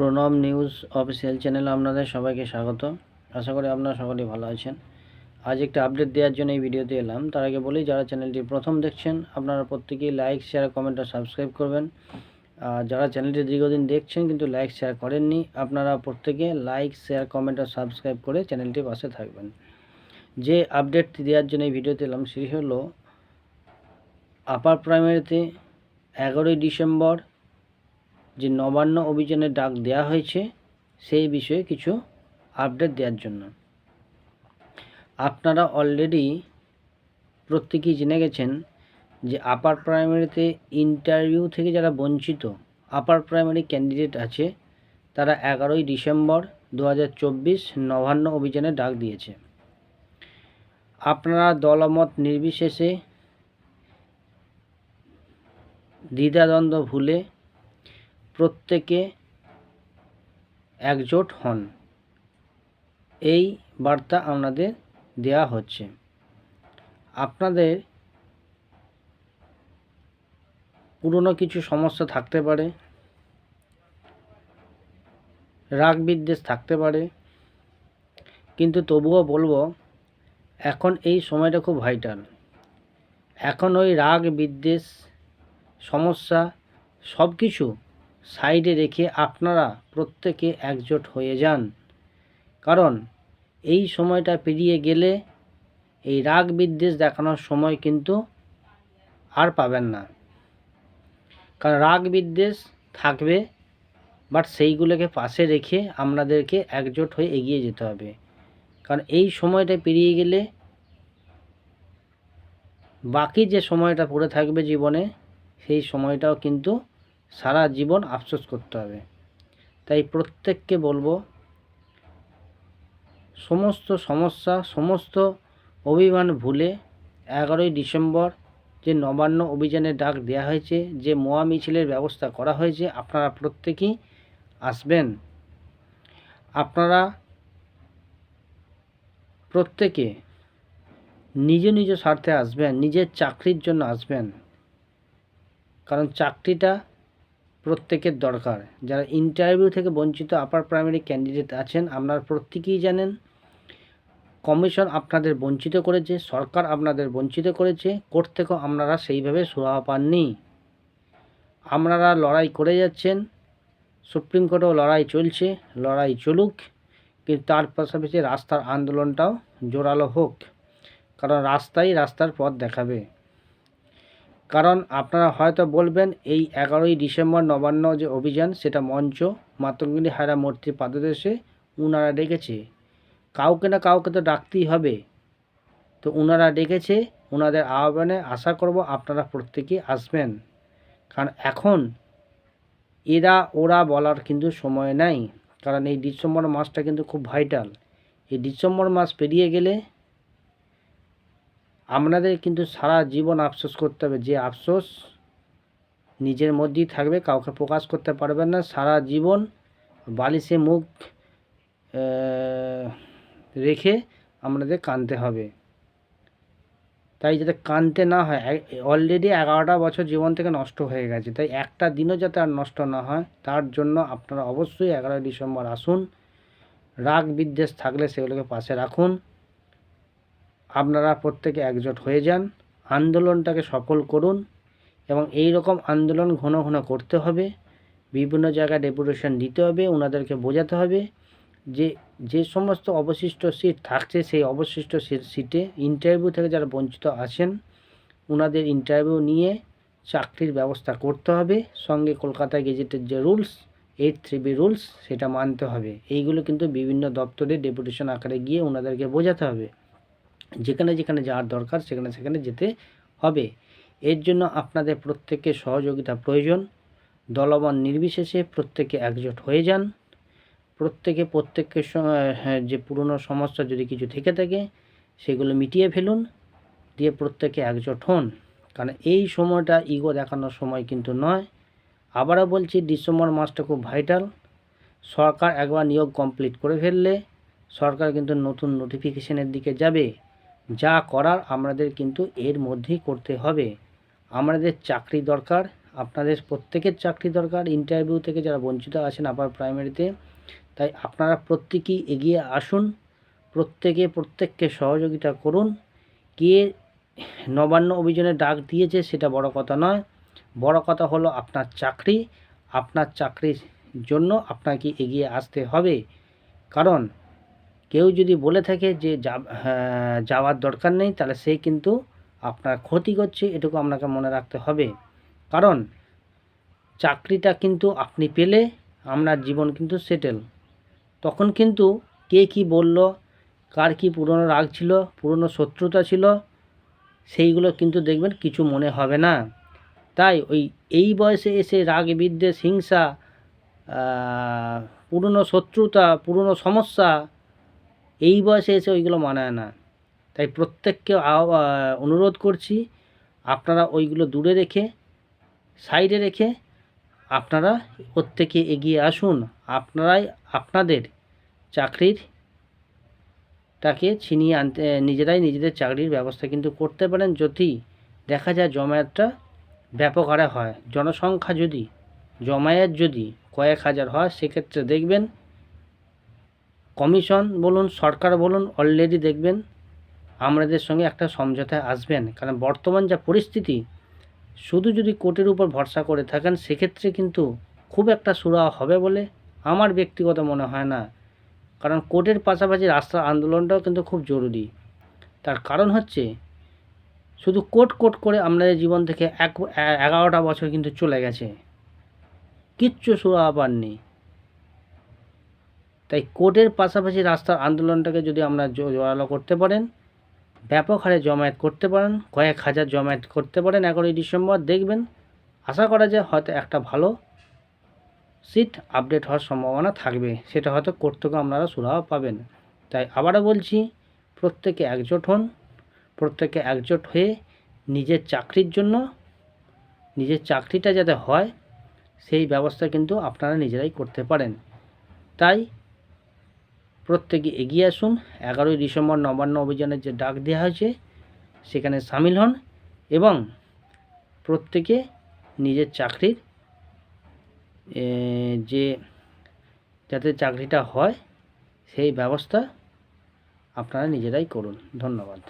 Pranab news official চ্যানেলে আপনাদের সবাইকে স্বাগত। আশা করি আপনারা সকলেই ভালো আছেন। আজ একটা আপডেট দেওয়ার জন্য এই ভিডিওতে এলাম। তার আগে বলি, যারা চ্যানেলটি প্রথম দেখছেন, আপনারা প্রত্যেকেই লাইক, শেয়ার কমেন্ট আর সাবস্ক্রাইব করবেন। আর যারা চ্যানেলটি দীর্ঘদিন দেখছেন, কিন্তু লাইক, শেয়ার করেননি, আপনারা প্রত্যেকে লাইক, শেয়ার কমেন্ট আর সাবস্ক্রাইব করে চ্যানেলটির পাশে থাকবেন। যে আপডেট দেওয়ার জন্য এই ভিডিওতে এলাম, সেটি হলো আপার প্রাইমারিতে এগারোই ডিসেম্বর যে নবান্ন অভিযানের ডাক দেওয়া হয়েছে, সেই বিষয়ে কিছু আপডেট দেওয়ার জন্য। আপনারা অলরেডি প্রত্যেকেই জেনে গেছেন যে আপার প্রাইমারিতে ইন্টারভিউ থেকে যারা বঞ্চিত আপার প্রাইমারি ক্যান্ডিডেট আছে, তারা এগারোই ডিসেম্বর দু হাজার চব্বিশ নবান্ন অভিযানে ডাক দিয়েছে। আপনারা দলমত নির্বিশেষে দ্বিধাদ্বন্দ্ব ভুলে প্রত্যেকে একজোট হন। এই বার্তা আপনাদের দেয়া হচ্ছে। আপনাদের পুরনো কিছু সমস্যা থাকতে পারে, রাগ বিদ্বেষ থাকতে পারে, কিন্তু তবুও বলব, এখন এই সময়টা খুব ভাইটাল এখন ওই রাগ, বিদ্বেষ, সমস্যা সব কিছু সাইডে রেখে আপনারা প্রত্যেকে একজোট হয়ে যান। কারণ এই সময়টা পেরিয়ে গেলে এই রাগ বিদ্বেষ দেখানোর সময় কিন্তু আর পাবেন না। কারণ রাগ বিদ্বেষ থাকবে, বাট সেইগুলোকে পাশে রেখে আপনাদেরকে একজোট হয়ে এগিয়ে যেতে হবে। কারণ এই সময়টা পেরিয়ে গেলে বাকি যে সময়টা পড়ে থাকবে জীবনে, সেই সময়টাও কিন্তু সারা জীবন আফসোস করতে হবে। তাই প্রত্যেককে বলব, সমস্ত সমস্যা, সমস্ত অভিমান ভুলে এগারোই ডিসেম্বর যে নবান্ন অভিযানের ডাক দেওয়া হয়েছে, যে মোয়া মিছিলের ব্যবস্থা করা হয়েছে, আপনারা প্রত্যেকেই আসবেন। আপনারা প্রত্যেকে নিজ নিজ স্বার্থে আসবেন, নিজের চাকরির জন্য আসবেন। কারণ চাকরিটা প্রত্যেকের দরকার। যারা ইন্টারভিউ থেকে বঞ্চিত আপার প্রাইমারি ক্যান্ডিডেট আছেন, আপনারা প্রত্যেকেই জানেন কমিশন আপনাদের বঞ্চিত করেছে, সরকার আপনাদের বঞ্চিত করেছে, কোর্ট থেকেও আপনারা সেইভাবে সুরাহা পাননি। আপনারা লড়াই করে যাচ্ছেন, সুপ্রিম কোর্টেও লড়াই চলছে, লড়াই চলুক, কিন্তু তার পাশাপাশি রাস্তার আন্দোলনটাও জোরালো হোক, কারণ রাস্তাই রাস্তার পথ দেখাবে। কারণ আপনারা হয়তো বলবেন, এই এগারোই ডিসেম্বর নবান্ন যে অভিযান, সেটা মঞ্চ, মাতঙ্গিনী হায়রা মূর্তির পাদদেশে উনারা ডেকেছে। কাউকে না কাউকে তো ডাকতেই হবে। তো উনারা ডেকেছে ওনাদের আহ্বানে আশা করব আপনারা প্রত্যেকে আসবেন। কারণ এখন এরা, ওরা বলার কিন্তু সময় নাই। কারণ এই ডিসেম্বর মাসটা কিন্তু খুব ভাইটাল। এই ডিসেম্বর মাস পেরিয়ে গেলে আপনাদের কিন্তু সারা জীবন আফসোস করতে হবে। যে আফসোস নিজের মধ্যেই থাকবে, কাউকে প্রকাশ করতে পারবেন না। সারা জীবন বালিশে মুখ রেখে আপনাদের কানতে হবে। তাই যাতে কানতে না হয় অলরেডি এগারোটা বছর জীবন থেকে নষ্ট হয়ে গেছে। তাই একটা দিনও যাতে আর নষ্ট না হয়, তার জন্য আপনারা অবশ্যই এগারোই ডিসেম্বর আসুন। রাগ বিদ্বেষ থাকলে সেগুলোকে পাশে রাখুন। আপনারা প্রত্যেকে একজোট হয়ে যান, আন্দোলনটাকে সফল করুন এবং এই রকম আন্দোলন ঘন ঘন করতে হবে, বিভিন্ন জায়গায় ডেপুটেশন দিতে হবে, ওনাদেরকে বোঝাতে হবে যে যে সমস্ত অবশিষ্ট সিট থাকছে সেই অবশিষ্ট সিটে ইন্টারভিউ থেকে যারা বঞ্চিত আছেন, ওনাদের ইন্টারভিউ নিয়ে চাকরির ব্যবস্থা করতে হবে, সঙ্গে কলকাতা গেজেটের যে rules eight three B rules, সেটা মানতে হবে। এইগুলো কিন্তু বিভিন্ন দপ্তরে ডেপুটেশন আকারে গিয়ে ওনাদেরকে বোঝাতে হবে। যেখানে যেখানে যাওয়ার দরকার সেখানে সেখানে যেতে হবে। এর জন্য আপনাদের প্রত্যেকের সহযোগিতা প্রয়োজন। দলবন নির্বিশেষে প্রত্যেকে একজোট হয়ে যান। প্রত্যেকে প্রত্যেকের হ্যাঁ, যে পুরনো সমস্যা যদি কিছু থেকে থাকে সেগুলো মিটিয়ে ফেলুন দিয়ে প্রত্যেকে একজোট হন। কারণ এই সময়টা ইগো দেখানোর সময় কিন্তু নয়। আবারও বলছি ডিসেম্বর মাসটা খুব ভাইটাল। সরকার একবার নিয়োগ কমপ্লিট করে ফেললে সরকার কিন্তু নতুন নোটিফিকেশনের দিকে যাবে। যা করার আমাদের কিন্তু এর মধ্যেই করতে হবে। আমাদের চাকরি দরকার, আপনাদের প্রত্যেকের চাকরি দরকার। ইন্টারভিউ থেকে যারা বঞ্চিত আছেন আপার প্রাইমারিতে তাই আপনারা প্রত্যেকেই এগিয়ে আসুন, প্রত্যেকে প্রত্যেককে সহযোগিতা করুন। কে নবান্ন অভিযানে ডাক দিয়েছে সেটা বড় কথা নয়। বড় কথা হলো আপনার চাকরি, আপনার চাকরির জন্য আপনাকে এগিয়ে আসতে হবে। কারণ কেউ যদি বলে থাকে যে হ্যাঁ, যাওয়ার দরকার নেই তাহলে সে কিন্তু আপনার ক্ষতি করছে এটুকু আপনাকে মনে রাখতে হবে। কারণ চাকরিটা কিন্তু আপনি পেলে আপনার জীবন কিন্তু সেটেল তখন কিন্তু কে কি বলল কার কি পুরনো রাগ ছিল পুরনো শত্রুতা ছিল সেইগুলো কিন্তু দেখবেন কিছু মনে হবে না। তাই ওই এই বয়সে এসে রাগ বিদ্বেষ হিংসা পুরনো শত্রুতা পুরনো সমস্যা এই বয়সে এসে ওইগুলো মানায় না। তাই প্রত্যেককে অনুরোধ করছি, আপনারা ওইগুলো দূরে রেখে, সাইডে রেখে আপনারা প্রত্যেকে এগিয়ে আসুন। আপনারাই আপনাদের চাকরির টাকে ছিনিয়ে আনতে, নিজেরাই নিজেদের চাকরির ব্যবস্থা কিন্তু করতে পারেন যদি দেখা যায় জমায়েতটা ব্যাপক হারে হয়। জনসংখ্যা যদি, জমায়েত যদি কয়েক হাজার হয়, সেক্ষেত্রে দেখবেন কমিশন বলুন, সরকার বলুন অলরেডি দেখবেন আমাদের সঙ্গে একটা সমঝোতায় আসবেন। কারণ বর্তমান যা পরিস্থিতি, শুধু যদি কোর্টের উপর ভরসা করে থাকেন, সেক্ষেত্রে কিন্তু খুব একটা সুরা হবে বলে আমার ব্যক্তিগত মনে হয় না। কারণ কোর্টের পাশাপাশি রাস্তা আন্দোলনটাও কিন্তু খুব জরুরি। তার কারণ হচ্ছে, শুধু কোর্ট কোট করে আমাদের জীবন থেকে এক, এগারোটা বছর কিন্তু চলে গেছে। কিচ্ছু সুরা পাননি। তাই কোর্টের পাশাপাশি রাস্তার আন্দোলনটাকে যদি আমরা জোরালো করতে পারেন, ব্যাপক হারে জমায়েত করতে পারেন, কয়েক হাজার জমায়েত করতে পারেন এগারোই ডিসেম্বর, দেখবেন আশা করা যায় হয়তো একটা ভালো সিট আপডেট হওয়ার সম্ভাবনা থাকবে। সেটা হয়তো কোর্ট থেকে আপনারা সুরাহা পাবেন। তাই আবারও বলছি, প্রত্যেকে একজোট হন, প্রত্যেকে একজোট হয়ে নিজের চাকরির জন্য, নিজের চাকরিটা যাতে হয়, সেই ব্যবস্থা কিন্তু আপনারা নিজেরাই করতে পারেন। তাই প্রত্যেকে এগিয়ে আসুন। এগারোই ডিসেম্বর নবান্ন অভিযানের যে ডাক দেওয়া হয়েছে, সেখানে সামিল হন এবং প্রত্যেকে নিজের চাকরির যে যাতে চাকরিটা হয়, সেই ব্যবস্থা আপনারা নিজেরাই করুন। ধন্যবাদ।